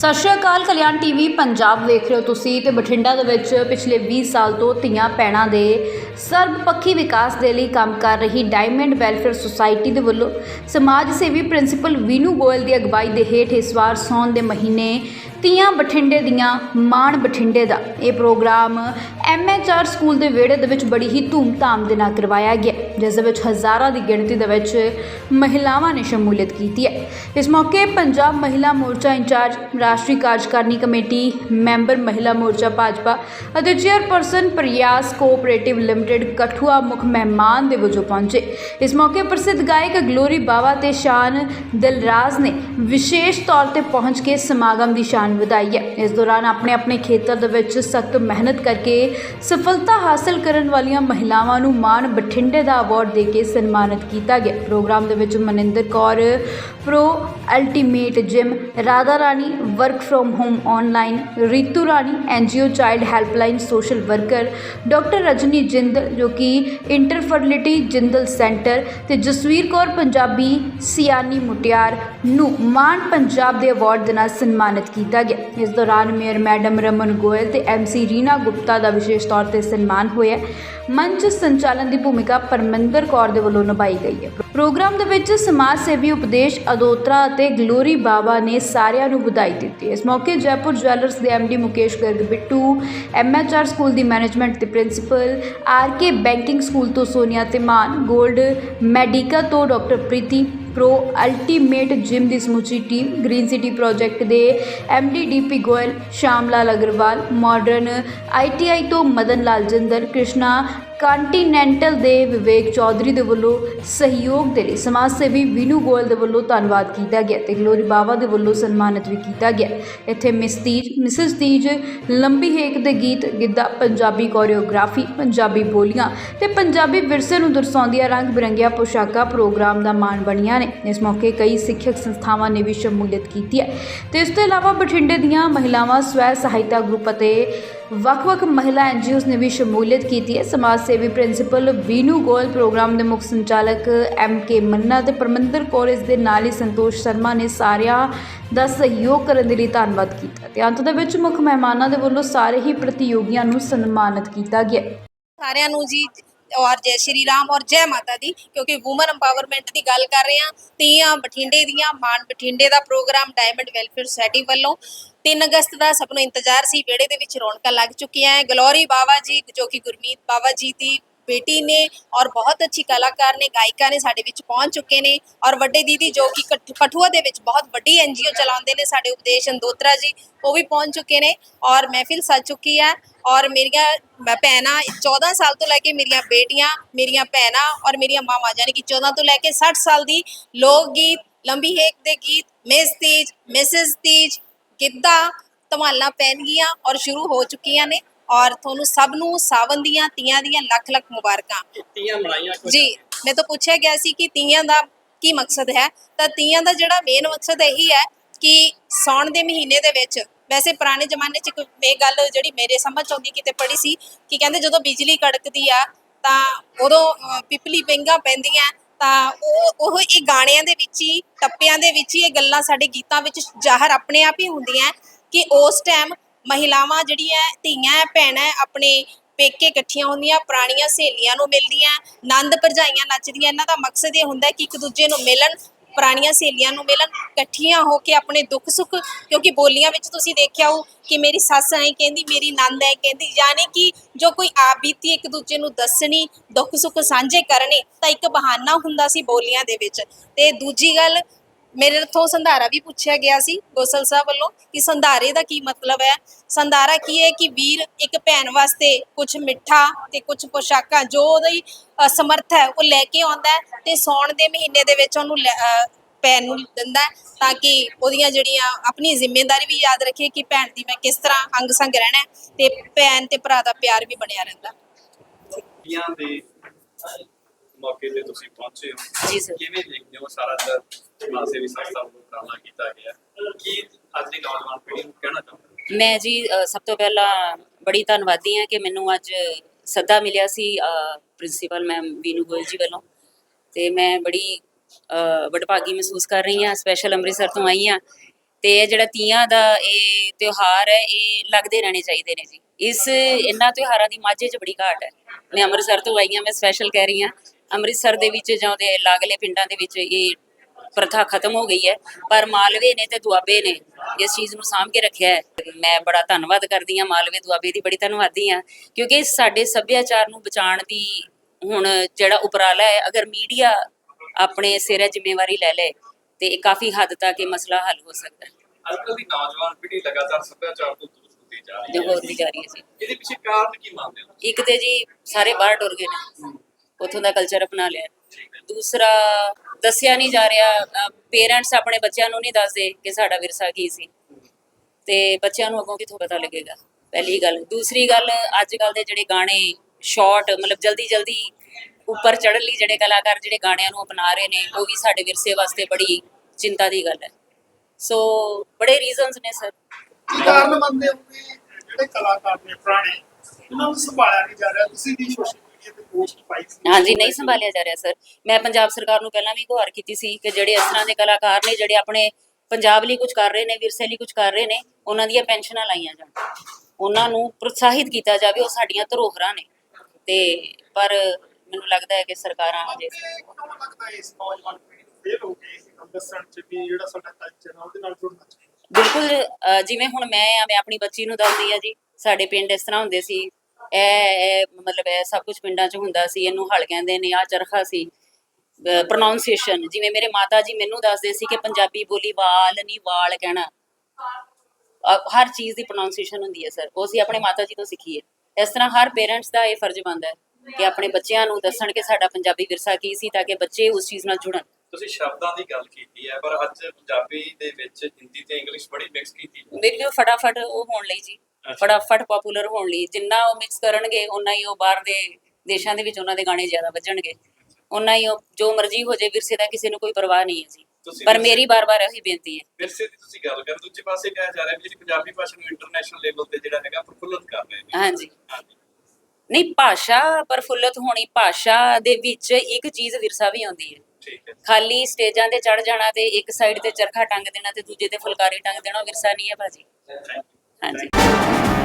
ਸਤਿ ਸ਼੍ਰੀ ਅਕਾਲ, ਕਲਿਆਣ ਟੀਵੀ ਪੰਜਾਬ ਵੇਖ ਰਹੇ ਹੋ ਤੁਸੀਂ ਤੇ ਬਠਿੰਡਾ ਦੇ ਵਿੱਚ ਪਿਛਲੇ 20 ਸਾਲ ਤੋਂ ਧੀਆਂ ਪੈਣਾ ਦੇ ਸਰਬਪੱਖੀ ਵਿਕਾਸ ਦੇ ਲਈ ਕੰਮ ਕਰ ਰਹੀ ਡਾਇਮੰਡ ਵੈਲਫੇਅਰ ਸੁਸਾਇਟੀ ਦੇ ਵੱਲੋਂ ਸਮਾਜ ਸੇਵੀ ਪ੍ਰਿੰਸੀਪਲ ਵੀਨੂ ਗੋਇਲ ਦੀ ਅਗਵਾਈ ਦੇ ਹੇਠ ਇਸ ਵਾਰ ਸੌਣ ਦੇ ਮਹੀਨੇ ਧੀਆਂ ਬਠਿੰਡੇ ਦੀਆਂ ਮਾਣ ਬਠਿੰਡੇ ਦਾ। ਇਹ ਪ੍ਰੋਗਰਾਮ ਐਮਐਚਆਰ ਸਕੂਲ ਦੇ ਵਿਹੜੇ ਦੇ ਵਿੱਚ ਬੜੀ ਹੀ ਧੂਮਧਾਮ ਦੇ ਨਾਲ ਕਰਵਾਇਆ ਗਿਆ, ਜਿਸ ਦੇ ਵਿੱਚ ਹਜ਼ਾਰਾਂ ਦੀ ਗਿਣਤੀ ਦੇ ਵਿੱਚ ਮਹਿਲਾਵਾਂ ਨੇ ਸ਼ਮੂਲੀਅਤ ਕੀਤੀ ਹੈ। ਇਸ ਮੌਕੇ ਪੰਜਾਬ ਮਹਿਲਾ ਮੋਰਚਾ ਇੰਚਾਰਜ ਰਾਸ਼ਟਰੀ ਕਾਰਜਕਾਰਨੀ ਕਮੇਟੀ, ਮੈਂਬਰ ਮਹਿਲਾ ਮੋਰਚਾ ਭਾਜਪਾ ਅਤੇ chairperson Prayas cooperative limited Kathua ਮੁੱਖ ਮਹਿਮਾਨ ਦੇ ਵਜੋਂ ਪਹੁੰਚੇ। ਇਸ ਮੌਕੇ ਪ੍ਰਸਿੱਧ ਗਾਇਕ ਗਲੋਰੀ ਬਾਵਾ ਤੇ ਸ਼ਾਨ ਦਿਲਰਾਜ ਨੇ ਵਿਸ਼ੇਸ਼ ਤੌਰ ਤੇ ਪਹੁੰਚ ਕੇ ਸਮਾਗਮ ਦੀ ਸ਼ਾਨ ਵਧਾਈ ਹੈ। ਇਸ ਦੌਰਾਨ ਆਪਣੇ ਆਪਣੇ ਖੇਤਰ ਦੇ ਵਿੱਚ ਸਖਤ ਮਿਹਨਤ ਕਰਕੇ ਸਫਲਤਾ ਹਾਸਲ ਕਰਨ ਵਾਲੀਆਂ ਮਹਿਲਾਵਾਂ ਨੂੰ ਮਾਣ ਬਠਿੰਡੇ ਦਾ ਅਵਾਰਡ ਦੇ ਕੇ ਸਨਮਾਨਿਤ ਕੀਤਾ ਗਿਆ। ਪ੍ਰੋਗਰਾਮ ਦੇ ਵਿੱਚ Maninder Kaur, pro ultimate gym, Radha Rani work from home online Ritu Rani NGO child helpline social worker doctor Rajni Jindal ਜੋ ਕਿ ਇੰਟਰਫਰਟੀਲਿਟੀ ਜਿੰਦਲ ਸੈਂਟਰ ਤੇ ਜਸਵੀਰ ਕੌਰ ਪੰਜਾਬੀ ਸਿਆਨੀ ਮੁਟਿਆਰ ਨੂੰ ਮਾਣ ਪੰਜਾਬ ਦੇ ਅਵਾਰਡ ਦੇ ਨਾਲ ਸਨਮਾਨਿਤ ਕੀਤਾ ਗਿਆ ਇਸ ਦੌਰਾਨ ਮੇਅਰ ਮੈਡਮ ਰਮਨ ਗੋਇਲ ਤੇ ਐਮਸੀ ਰੀਨਾ ਗੁਪਤਾ ਦਾ ਵਿਸ਼ੇਸ਼ ਤੌਰ ਤੇ ਸਨਮਾਨ ਹੋਇਆ ਮੰਚ ਸੰਚਾਲਨ ਦੀ ਭੂਮਿਕਾ ਪਰਮਿੰਦਰ ਕੌਰ ਦੇ ਵੱਲੋਂ ਨਿਭਾਈ ਗਈ ਹੈ ਪ੍ਰੋਗਰਾਮ ਦੇ ਵਿੱਚ ਸਮਾਜ ਸੇਵੀ ਉਪਦੇਸ਼ ਅਦੋਤਰਾ ਅਤੇ ਗਲੋਰੀ ਬਾਬਾ ਨੇ ਸਾਰਿਆਂ ਨੂੰ ਵਧਾਈ ਦਿੱਤੀ ਕੀਤੀ। ਇਸ ਮੌਕੇ ਜੈਪੁਰ ਜਵੈਲਰਸ ਦੇ MD Mukesh Garg Bittu MHR school ਦੀ ਮੈਨੇਜਮੈਂਟ ਦੇ ਪ੍ਰਿੰਸੀਪਲ ਆਰਕੇ ਬੈਂਕਿੰਗ ਸਕੂਲ ਤੋਂ ਸੋਨੀਆ ਤਿਮਾਨ 골ਡ ਮੈਡੀਕਾ ਤੋਂ doctor Preeti pro ultimate gym ਦੀ ਸਮੁੱਚੀ ਟੀਮ ਗ੍ਰੀਨ ਸਿਟੀ ਪ੍ਰੋਜੈਕਟ ਦੇ MD DP Goyal Shamlal Agarwal modern ITI ਤੋਂ ਮਦਨ ਲਾਲ ਜਿੰਦਰ ਕ੍ਰਿਸ਼ਨਾ ਕੰਟੀਨੈਂਟਲ ਦੇ ਵਿਵੇਕ ਚੌਧਰੀ ਦੇ ਵੱਲੋਂ ਸਹਿਯੋਗ ਦੇ ਲਈ ਸਮਾਜ ਸੇਵੀ ਵਿਨੂ ਗੋਇਲ ਦੇ ਵੱਲੋਂ ਧੰਨਵਾਦ ਕੀਤਾ ਗਿਆ ਤੇ ਗਲੋਰੀ ਬਾਵਾ ਦੇ ਵੱਲੋਂ ਸਨਮਾਨਿਤ ਵੀ ਕੀਤਾ ਗਿਆ। ਇੱਥੇ ਮਿਸ ਤੀਜ ਮਿਸਿਸ ਤੀਜ ਲੰਬੀ ਹੇਕ ਦੇ ਗੀਤ, ਗਿੱਧਾ, ਪੰਜਾਬੀ ਕੋਰੀਓਗ੍ਰਾਫੀ ਪੰਜਾਬੀ ਬੋਲੀਆਂ ਤੇ ਪੰਜਾਬੀ ਵਿਰਸੇ ਨੂੰ ਦਰਸਾਉਂਦੀਆਂ ਰੰਗ ਬਿਰੰਗੀਆਂ ਪੋਸ਼ਾਕਾਂ ਪ੍ਰੋਗਰਾਮ ਦਾ ਮਾਣ ਬਣੀਆਂ ਨੇ ਇਸ ਮੌਕੇ ਕਈ ਸਿੱਖਿਅਕ ਸੰਸਥਾਵਾਂ ਨੇ ਵੀ ਸ਼ਮੂਲੀਅਤ ਕੀਤੀ ਹੈ। ਤੇ ਇਸ ਤੋਂ ਇਲਾਵਾ ਬਠਿੰਡੇ ਦੀਆਂ ਮਹਿਲਾਵਾਂ ਸਵੈ ਸਹਾਇਤਾ ਗਰੁੱਪ ਅਤੇ ਵੱਖ-ਵੱਖ ਮਹਿਲਾ ਐਨਜੀਓਜ਼ ਨੇ ਵੀ ਸ਼ਮੂਲੀਅਤ ਕੀਤੀ ਹੈ। ਸਮਾਜ ਸੇਵੀ ਪ੍ਰਿੰਸੀਪਲ ਵੀਨੂ ਗੋਇਲ, ਪ੍ਰੋਗਰਾਮ ਦੇ ਮੁੱਖ ਸੰਚਾਲਕ ਐਮ ਕੇ ਮੰਨਾ ਤੇ ਪਰਮਿੰਦਰ ਕੌਰ ਇਸ ਦੇ ਨਾਲ ਹੀ ਸੰਤੋਸ਼ ਸ਼ਰਮਾ ਨੇ ਸਾਰਿਆਂ ਦਾ ਸਹਿਯੋਗ ਕਰਨ ਦੇ ਲਈ ਧੰਨਵਾਦ ਕੀਤਾ ਤੇ ਅੰਤ ਦੇ ਵਿੱਚ ਮੁੱਖ ਮਹਿਮਾਨਾਂ ਦੇ ਵੱਲੋਂ ਸਾਰੇ ਹੀ ਪ੍ਰਤੀਯੋਗੀਆਂ ਨੂੰ ਸਨਮਾਨਿਤ ਕੀਤਾ ਗਿਆ। ਸਾਰਿਆਂ ਨੂੰ ਜੀ ਔਰ ਜੈ ਸ਼੍ਰੀ ਰਾਮ ਔਰ ਜੈ ਮਾਤਾ ਦੀ, ਕਿਉਂਕਿ ਔਮਨ ਐਮਪਾਵਰਮੈਂਟ ਦੀ ਗੱਲ ਕਰ ਰਹੇ ਹਾਂ, ਤੀਆਂ ਬਠਿੰਡੇ ਦੀਆਂ, ਮਾਨ ਬਠਿੰਡੇ ਦਾ ਪ੍ਰੋਗਰਾਮ ਡਾਇਮੰਡ ਵੈਲਫੇਅਰ ਸੁਸਾਇਟੀ ਵੱਲੋਂ 3 ਅਗਸਤ ਦਾ ਸਭ ਨੂੰ ਇੰਤਜ਼ਾਰ ਸੀ, ਵਿਹੜੇ ਦੇ ਵਿੱਚ ਰੌਣਕਾਂ ਲੱਗ ਚੁੱਕੀਆਂ ਹੈ, ਗਲੋਰੀ ਬਾਵਾ ਜੀ, ਜੋ ਕਿ ਗੁਰਮੀਤ ਬਾਵਾ ਜੀ ਦੀ ਬੇਟੀ ਨੇ ਔਰ ਬਹੁਤ ਅੱਛੀ ਕਲਾਕਾਰ ਨੇ, ਗਾਇਕਾ ਨੇ ਸਾਡੇ ਵਿੱਚ ਪਹੁੰਚ ਚੁੱਕੇ ਨੇ ਔਰ ਵੱਡੇ ਦੀਦੀ ਜੋ ਕਿ ਕਠੂਆ ਦੇ ਵਿੱਚ ਬਹੁਤ ਵੱਡੀ ਐਨਜੀਓ ਚਲਾਉਂਦੇ ਨੇ ਸਾਡੇ ਉਪਦੇਸ਼ ਅੰਦੋਤਰਾ ਜੀ, ਉਹ ਵੀ ਪਹੁੰਚ ਚੁੱਕੇ ਨੇ ਔਰ ਮਹਿਫਿਲ ਸਜ ਚੁੱਕੀ ਹੈ ਔਰ ਮੇਰੀਆਂ ਮ- ਭੈਣਾਂ 14 ਸਾਲ ਤੋਂ ਲੈ ਕੇ ਮੇਰੀਆਂ ਬੇਟੀਆਂ, ਮੇਰੀਆਂ ਭੈਣਾਂ ਔਰ ਮੇਰੀਆਂ ਮਾਵਾਂ ਯਾਨੀ ਕਿ 14 ਤੋਂ ਲੈ ਕੇ 60 ਸਾਲ ਦੀ ਲੋਕ ਗੀਤ ਲੰਬੀ ਹੇਕ ਦੇ ਗੀਤ, ਮਿਸ ਤੀਜ, ਮਿਸਿਸ ਤੀਜ, ਗਿੱਧਾ, ਧਮਾਲਾਂ ਪੈਣਗੀਆਂ ਔਰ ਸ਼ੁਰੂ ਹੋ ਚੁੱਕੀਆਂ ਨੇ ਔਰ ਤੁਹਾਨੂੰ ਸਭ ਨੂੰ ਸਾਵਨ ਦੀਆਂ ਤੀਆਂ ਦੀਆਂ ਲੱਖ ਲੱਖ ਮੁਬਾਰਕਾਂ। ਤੀਆਂ ਮਨਾਈਆਂ ਕੁਝ ਜੀ ਮੈਂ ਤਾਂ ਪੁੱਛਿਆ ਗਿਆ ਸੀ ਕਿ ਤੀਆਂ ਦਾ ਕੀ ਮਕਸਦ ਹੈ? ਤਾਂ ਤੀਆਂ ਦਾ ਜਿਹੜਾ ਮੇਨ ਮਕਸਦ ਇਹੀ ਹੈ ਕਿ ਸੌਣ ਦੇ ਮਹੀਨੇ ਦੇ ਵਿੱਚ ਵੈਸੇ ਪੁਰਾਣੇ ਜ਼ਮਾਨੇ 'ਚ ਇੱਕ ਇਹ ਗੱਲ ਜਿਹੜੀ ਮੇਰੇ ਸਮਝ 'ਚ ਆਉਂਦੀ ਕਿਤੇ ਪੜੀ ਸੀ ਕਿ ਕਹਿੰਦੇ ਜਦੋਂ ਬਿਜਲੀ ਕੜਕਦੀ ਆ ਤਾਂ ਉਦੋਂ ਪਿਪਲੀ ਪਿੰਗਾ ਪੈਂਦੀਆਂ ਤਾਂ ਉਹ ਉਹ ਇਹ ਗਾਣਿਆਂ ਦੇ ਵਿੱਚ ਹੀ ਟੱਪਿਆਂ ਦੇ ਵਿੱਚ ਹੀ ਇਹ ਗੱਲਾਂ ਸਾਡੇ ਗੀਤਾਂ ਵਿੱਚ ਜ਼ਾਹਰ ਆਪਣੇ ਆਪ ਹੀ ਹੁੰਦੀਆਂ ਕਿ ਉਸ ਟਾਈਮ ਮਹਿਲਾਵਾਂ ਜਿਹੜੀਆਂ ਧੀਆਂ ਭੈਣਾਂ ਆਪਣੇ ਪੇਕੇ ਇਕੱਠੀਆਂ ਹੁੰਦੀਆਂ, ਪੁਰਾਣੀਆਂ ਸਹੇਲੀਆਂ ਨੂੰ ਮਿਲਦੀਆਂ, ਆਨੰਦ ਭਰਜਾਈਆਂ ਨੱਚਦੀਆਂ, ਇਹਨਾਂ ਦਾ ਮਕਸਦ ਇਹ ਹੁੰਦਾ ਕਿ ਇੱਕ ਦੂਜੇ ਨੂੰ ਮਿਲਣ, ਪੁਰਾਣੀਆਂ ਸਹੇਲੀਆਂ ਨੂੰ ਮਿਲਣ, ਇਕੱਠੀਆਂ ਹੋ ਕੇ ਆਪਣੇ ਦੁੱਖ ਸੁੱਖ, ਕਿਉਂਕਿ ਬੋਲੀਆਂ ਵਿੱਚ ਤੁਸੀਂ ਦੇਖਿਆ ਹੋ ਕਿ ਮੇਰੀ ਸੱਸ ਐ ਕਹਿੰਦੀ, ਮੇਰੀ ਨੰਦ ਐ ਕਹਿੰਦੀ, ਯਾਨੀ ਕਿ ਜੋ ਕੋਈ ਆਪ ਬੀਤੀ ਇੱਕ ਦੂਜੇ ਨੂੰ ਦੱਸਣੀ, ਦੁੱਖ ਸੁੱਖ ਸਾਂਝੇ ਕਰਨੇ, ਤਾਂ ਇੱਕ ਬਹਾਨਾ ਹੁੰਦਾ ਸੀ ਬੋਲੀਆਂ ਦੇ ਵਿੱਚ। ਤੇ ਦੂਜੀ ਗੱਲ ਮੇਰੇ ਤੋਂ ਸੰਧਾਰਾ ਵੀ ਪੁੱਛਿਆ ਗਿਆ ਸੀ ਗੋਸਲ ਸਾਹਿਬ ਵੱਲੋਂ ਕਿ ਸੰਧਾਰੇ ਦਾ ਕੀ ਮਤਲਬ ਹੈ? ਸੰਧਾਰਾ ਕੀ ਹੈ ਕਿ ਵੀਰ ਇੱਕ ਭੈਣ ਵਾਸਤੇ ਕੁਝ ਮਿੱਠਾ ਤੇ ਕੁਝ ਪੋਸ਼ਾਕਾਂ ਜੋ ਉਹਦੀ ਸਮਰਥ ਹੈ, ਉਹ ਲੈ ਕੇ ਆਉਂਦਾ ਹੈ ਤੇ ਸੌਣ ਦੇ ਮਹੀਨੇ ਦੇ ਵਿੱਚ ਉਹਨੂੰ ਲੈ- ਭੈਣ ਨੂੰ ਦਿੰਦਾ ਤਾਂ ਕਿ ਉਹਦੀਆਂ ਜਿਹੜੀਆਂ ਆਪਣੀ ਜ਼ਿੰਮੇਵਾਰੀ ਵੀ ਯਾਦ ਰੱਖੇ ਕਿ ਭੈਣ ਦੀ ਮੈਂ ਕਿਸ ਤਰ੍ਹਾਂ ਅੰਗ ਸੰਗ ਰਹਿਣਾ ਤੇ ਭੈਣ ਤੇ ਭਰਾ ਦਾ ਪਿਆਰ ਵੀ ਬਣਿਆ ਰਹਿੰਦਾ। ਦੇ ਮੌਕੇ ਤੇ ਤੁਸੀਂ ਪਹੁੰਚੇ ਹੋ। ਜੀ ਸਰ। ਕਿਵੇਂ ਦੇਖਦੇ ਹੋ ਸਾਰਾ ਦਾ ਸਮਾਜੇ ਵੀ ਸੰਸਥਾ ਨੂੰ ਉਪਰਾਲਾ ਕੀਤਾ ਗਿਆ? ਕੀ ਅੱਜ ਦੀ ਨੌਜਵਾਨ ਪੀੜ੍ਹੀ ਨੂੰ ਕਹਿਣਾ ਚਾਹੁੰਦੇ ਮੈਂ ਜੀ ਸਭ ਤੋਂ ਪਹਿਲਾਂ ਬੜੀ ਧੰਨਵਾਦੀ ਹਾਂ ਕਿ ਮੈਨੂੰ ਅੱਜ ਸੱਦਾ ਮਿਲਿਆ ਸੀ ਪ੍ਰਿੰਸੀਪਲ ਮੈਮ ਵੀਨੂ ਗੋਇਲ ਜੀ ਵੱਲੋਂ। ਤੇ ਮੈਂ ਬੜੀ ਵਡਭਾਗੀ ਮਹਿਸੂਸ ਕਰ ਰਹੀ ਹਾਂ ਸਪੈਸ਼ਲ ਅੰਮ੍ਰਿਤਸਰ ਤੋਂ ਆਈ ਹਾਂ। ਤੇ ਇਹ ਜਿਹੜਾ ਤੀਆਂ ਦਾ ਇਹ ਤਿਉਹਾਰ ਹੈ ਇਹ ਲੱਗਦੇ ਰਹਿਣੇ ਚਾਹੀਦੇ ਨੇ ਜੀ। ਇਸ ਇਹਨਾਂ ਤਿਉਹਾਰਾਂ ਦੀ ਮਾਝੇ 'ਚ ਬੜੀ ਘਾਟ ਹੈ। ਮੈਂ ਅੰਮ੍ਰਿਤਸਰ ਤੋਂ ਆਈ ਹਾਂ ਮੈਂ ਸਪੈਸ਼ਲ ਕਹਿ ਰਹੀ ਹਾਂ। ਅੰਮ੍ਰਿਤਸਰ ਦੇ ਵਿੱਚ ਜਾਂ ਉਹਦੇ ਲਾਗਲੇ ਪਿੰਡਾਂ ਦੇ ਵਿੱਚ ਇਹ ਪ੍ਰਥਾ ਖਤਮ ਹੋ ਗਈ ਹੈ। ਪਰ ਮਾਲਵੇ ਨੇ ਤੇ ਦੁਆਬੇ ਨੇ ਇਸ ਚੀਜ਼ ਨੂੰ ਸਾਂਭ ਕੇ ਰੱਖਿਆ ਹੈ। ਮੈਂ ਬੜਾ ਧੰਨਵਾਦ ਕਰਦੀ ਹਾਂ ਮਾਲਵੇ ਦੁਆਬੇ ਦੀ ਬੜੀ ਧੰਨਵਾਦੀ ਹਾਂ। ਕਿਉਂਕਿ ਸਾਡੇ ਸੱਭਿਆਚਾਰ ਨੂੰ ਬਚਾਉਣ ਦੀ ਹੁਣ ਜਿਹੜਾ ਉਪਰਾਲਾ ਹੈ ਅਗਰ ਮੀਡੀਆ ਆਪਣੇ ਸਿਰ ਜ਼ਿੰਮੇਵਾਰੀ ਲੈ ਲੇ ਤੇ ਇਹ ਕਾਫੀ ਹੱਦ ਤੱਕ ਇਹ ਮਸਲਾ ਹੱਲ ਹੋ ਸਕਦਾ ਹੈ। ਅੱਜ ਕੱਲ੍ਹ ਦੀ ਨੌਜਵਾਨ ਪੀੜ੍ਹੀ ਲਗਾਤਾਰ ਸੱਭਿਆਚਾਰ ਤੋਂ ਦੂਰ ਹੁੰਦੀ ਜਾ ਰਹੀ ਜੋ ਹੈ ਹੋਦੀ ਜਾ ਰਹੀ ਹੈ ਜੀ। ਇਹਦੇ ਪਿੱਛੇ ਕਾਰਨ ਕੀ ਮੰਨਦੇ ਹੋ? ਇੱਕ ਤੇ ਜੀ ਸਾਰੇ ਬਾਹਰ ਟੁਰ ਗਏ ਨੇ। ਉਥੋਂ ਦਾ ਕਲਚਰ ਅਪਣਾ ਲਿਆ। ਦੂਸਰਾ, ਦੱਸਿਆ ਨਹੀਂ ਜਾ ਰਿਹਾ ਪੇਰੈਂਟਸ ਆਪਣੇ ਬੱਚਿਆਂ ਨੂੰ ਨਹੀਂ ਦੱਸਦੇ ਕਿ ਸਾਡਾ ਵਿਰਸਾ ਕੀ ਸੀ। ਤੇ ਬੱਚਿਆਂ ਨੂੰ ਅੱਗੋਂ ਕਿੱਥੋਂ ਪਤਾ ਲੱਗੇਗਾ? ਪਹਿਲੀ ਗੱਲ। ਦੂਸਰੀ ਗੱਲ ਅੱਜ ਕੱਲ ਦੇ ਜਿਹੜੇ ਗਾਣੇ ਸ਼ਾਰਟ ਮਤਲਬ ਜਲਦੀ ਜਲਦੀ ਉੱਪਰ ਚੜ੍ਹਨ ਲਈ ਜਿਹੜੇ ਕਲਾਕਾਰ ਜਿਹੜੇ ਗਾਣਿਆਂ ਨੂੰ ਅਪਣਾ ਰਹੇ ਨੇ, ਉਹ ਵੀ ਸਾਡੇ ਵਿਰਸੇ ਵਾਸਤੇ ਬੜੀ ਚਿੰਤਾ ਦੀ ਗੱਲ ਹੈ। ਸੋ ਬੜੇ ਰੀਜ਼ਨਸ ਨੇ ਸਰ ਕੀ ਕਾਰਨ ਮੰਨਦੇ ਹੋ ਕਿ ਜਿਹੜੇ ਕਲਾਕਾਰ ਨੇ, ਪੁਰਾਣੇ ਉਹਨਾਂ ਨੂੰ ਸੰਭਾਲਿਆ ਨਹੀਂ ਜਾ ਰਿਹਾ? ਤੁਸੀਂ ਵੀ ਸੋਸ਼ਲ ਹਾਂਜੀ, ਨਹੀਂ ਸੰਭਾਲਿਆ ਜਾ ਰਿਹਾ, ਸਰ। ਮੈਂ ਪੰਜਾਬ ਸਰਕਾਰ ਨੂੰ ਪਹਿਲਾਂ ਵੀ ਗੁਹਾਰ ਕੀਤੀ ਸੀ ਕਿ ਜਿਹੜੇ ਇਸ ਤਰ੍ਹਾਂ ਦੇ ਕਲਾਕਾਰ ਨੇ, ਜਿਹੜੇ ਆਪਣੇ ਪੰਜਾਬ ਲਈ ਕੁਝ ਕਰ ਰਹੇ ਨੇ, ਵਿਰਸੇ ਲਈ ਕੁਝ ਕਰ ਰਹੇ ਨੇ, ਉਹਨਾਂ ਦੀਆਂ ਪੈਨਸ਼ਨਾਂ ਲਾਈਆਂ ਜਾਣ। ਉਹਨਾਂ ਨੂੰ ਪ੍ਰੋਤਸਾਹਿਤ ਕੀਤਾ ਜਾਵੇ, ਉਹ ਸਾਡੀਆਂ ਧਰੋਹਰਾਂ ਨੇ। ਤੇ ਪਰ ਮੈਨੂੰ ਲੱਗਦਾ ਹੈ ਕਿ ਸਰਕਾਰਾਂ ਹਜੇ ਬਿਲਕੁਲ ਜਿਵੇਂ ਹੁਣ ਮੈਂ ਮੈਂ ਆਪਣੀ ਬੱਚੀ ਨੂੰ ਦੱਸਦੀ ਆ ਜੀ, ਸਾਡੇ ਪਿੰਡ ਇਸ ਤਰ੍ਹਾਂ ਹੁੰਦੇ ਸੀ ਇਹ ਮਤਲਬ ਇਹ ਸਭ ਕੁਝ ਪਿੰਡਾਂ 'ਚ ਹੁੰਦਾ ਸੀ ਇਹਨੂੰ ਹਲ ਕਹਿੰਦੇ ਨੇ ਆ ਚਰਖਾ ਸੀ ਪ੍ਰੋਨਾਂਸੀਏਸ਼ਨ ਜਿਵੇਂ ਮੇਰੇ ਮਾਤਾ ਜੀ ਮੈਨੂੰ ਦੱਸਦੇ ਸੀ ਕਿ ਪੰਜਾਬੀ ਬੋਲੀ ਵਾਲ ਨਹੀਂ ਵਾਲ ਕਹਿਣਾ। ਹਰ ਚੀਜ਼ ਦੀ ਪ੍ਰੋਨਾਂਸੀਏਸ਼ਨ ਹੁੰਦੀ ਹੈ ਸਰ ਉਹ ਅਸੀਂ ਆਪਣੇ ਮਾਤਾ ਜੀ ਤੋਂ ਸਿੱਖੀ ਹੈ ਇਸ ਤਰ੍ਹਾਂ ਹਰ ਪੇਰੈਂਟਸ ਦਾ ਇਹ ਫਰਜ਼ ਬਣਦਾ ਹੈ ਕਿ ਆਪਣੇ ਬੱਚਿਆਂ ਨੂੰ ਦੱਸਣ ਕਿ ਸਾਡਾ ਪੰਜਾਬੀ ਵਿਰਸਾ ਕੀ ਸੀ ਤਾਂ ਕਿ ਬੱਚੇ ਉਸ ਚੀਜ਼ ਨਾਲ ਜੁੜਨ। ਤੁਸੀਂ ਸ਼ਬਦਾਂ ਦੀ ਗੱਲ ਕੀਤੀ ਹੈ ਪਰ ਅੱਜ ਪੰਜਾਬੀ ਦੇ ਵਿੱਚ ਹਿੰਦੀ ਤੇ ਇੰਗਲਿਸ਼ ਬੜੀ ਮਿਕਸ ਕੀਤੀ। ਹੈ ਬਿਲਕੁਲ ਫਟਾਫਟ ਉਹ ਹੋਣ ਲਈ ਜੀ। ਫਟਾਫਟ ਪਪੂਲਰ ਹੋਣ ਲਈ ਜਿੰਨਾ ਉਹ ਮਿਕਸ ਕਰਨਗੇ ਉਨਾ ਹੀ ਉਹ ਬਾਹਰ ਦੇ ਦੇਸ਼ਾਂ ਦੇ ਵਿੱਚ ਉਹਨਾਂ ਦੇ ਗਾਣੇ ਜ਼ਿਆਦਾ ਵੱਜਣਗੇ। ਉਨਾ ਹੀ ਉਹ ਜੋ ਮਰਜ਼ੀ ਹੋ ਜਾਏ ਵਿਰਸੇ ਦਾ ਕਿਸੇ ਨੂੰ ਕੋਈ ਪਰਵਾਹ ਨਹੀਂ ਹੈ ਜੀ। ਤੁਸੀਂ ਪਰ ਮੇਰੀ ਬਾਰ-ਬਾਰ ਇਹੀ ਬੇਨਤੀ ਹੈ। ਵਿਰਸੇ ਦੀ ਤੁਸੀਂ ਗੱਲ ਕਰ ਦੂਜੇ ਪਾਸੇ ਕਿਹਾ ਜਾ ਰਿਹਾ ਵੀ ਜਿਹੜੀ ਪੰਜਾਬੀ ਭਾਸ਼ਾ ਨੂੰ ਇੰਟਰਨੈਸ਼ਨਲ ਲੈਵਲ ਤੇ ਜਿਹੜਾ ਹੈਗਾ ਪ੍ਰਫੁੱਲਤ ਕਰ ਰਹੇ ਨੇ। ਹਾਂਜੀ। ਨਹੀਂ ਭਾਸ਼ਾ ਪ੍ਰਫੁੱਲਤ ਹੋਣੀ ਭਾਸ਼ਾ ਦੇ ਵਿੱਚ ਇੱਕ ਚੀਜ਼ ਵਿਰਸਾ ਵੀ ਆਉਂਦੀ ਹੈ। ਖਾਲੀ ਸਟੇਜਾਂ ਤੇ ਚੜ ਜਾਣਾ ਤੇ ਇੱਕ ਸਾਈਡ ਤੇ ਚਰਖਾ ਟੰਗ ਦੇਣਾ ਤੇ ਦੂਜੇ ਤੇ ਫੁਲਕਾਰੀ ਟੰਗ ਦੇਣਾ ਵਿਰਸਾ ਨਹੀਂ ਹੈ ਭਾਜੀ। Thank you and-